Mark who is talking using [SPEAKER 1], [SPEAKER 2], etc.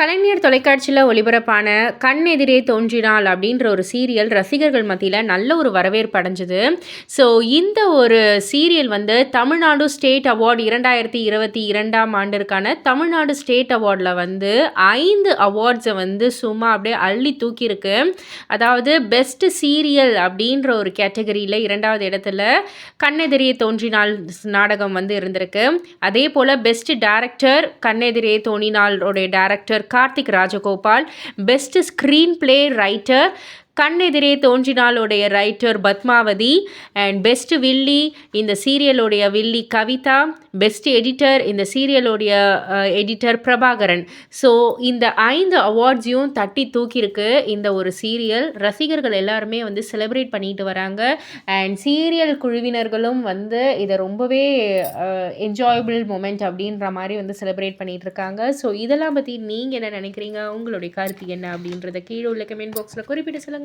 [SPEAKER 1] கலைஞர் தொலைக்காட்சியில் ஒளிபரப்பான கண் எதிரே தோன்றினாள் அப்படின்ற ஒரு சீரியல் ரசிகர்கள் மத்தியில் நல்ல ஒரு வரவேற்பு அடைஞ்சது. ஸோ இந்த ஒரு சீரியல் வந்து தமிழ்நாடு ஸ்டேட் அவார்டு இரண்டாயிரத்தி இருபத்தி இரண்டாம் ஆண்டிற்கான தமிழ்நாடு ஸ்டேட் அவார்டில் வந்து ஐந்து அவார்ட்ஸை வந்து சும்மா அப்படியே அள்ளி தூக்கியிருக்கு. அதாவது பெஸ்ட் சீரியல் அப்படின்ற ஒரு கேட்டகரியில் இரண்டாவது இடத்துல கண்ணெதிரே தோன்றினாள் நாடகம் வந்து இருந்திருக்கு. அதே போல் பெஸ்ட் டேரக்டர் கண்ணெதிரே தோன்றினாளுடைய director Karthik Rajagopal best screenplay writer கண்ணெதிரே தோன்றினாலுடைய ரைட்டர் பத்மாவதி அண்ட் பெஸ்ட் வில்லி இந்த சீரியலுடைய வில்லி கவிதா பெஸ்ட் எடிட்டர் இந்த சீரியலுடைய எடிட்டர் பிரபாகரன். ஸோ இந்த ஐந்து அவார்ட்ஸையும் தட்டி தூக்கியிருக்கு இந்த ஒரு சீரியல் ரசிகர்கள் எல்லாருமே வந்து செலிப்ரேட் பண்ணிட்டு வராங்க. அண்ட் சீரியல் குழுவினர்களும் வந்து இதை ரொம்பவே என்ஜாயபிள் மூமெண்ட் அப்படின்ற மாதிரி வந்து செலிப்ரேட் பண்ணிகிட்டு இருக்காங்க. ஸோ இதெல்லாம் பற்றி நீங்கள் என்ன நினைக்கிறீங்க? உங்களுடைய கருத்து என்ன அப்படின்றத கீழே உள்ள கமெண்ட் பாக்ஸில் குறிப்பிட்டு சொல்லுங்கள்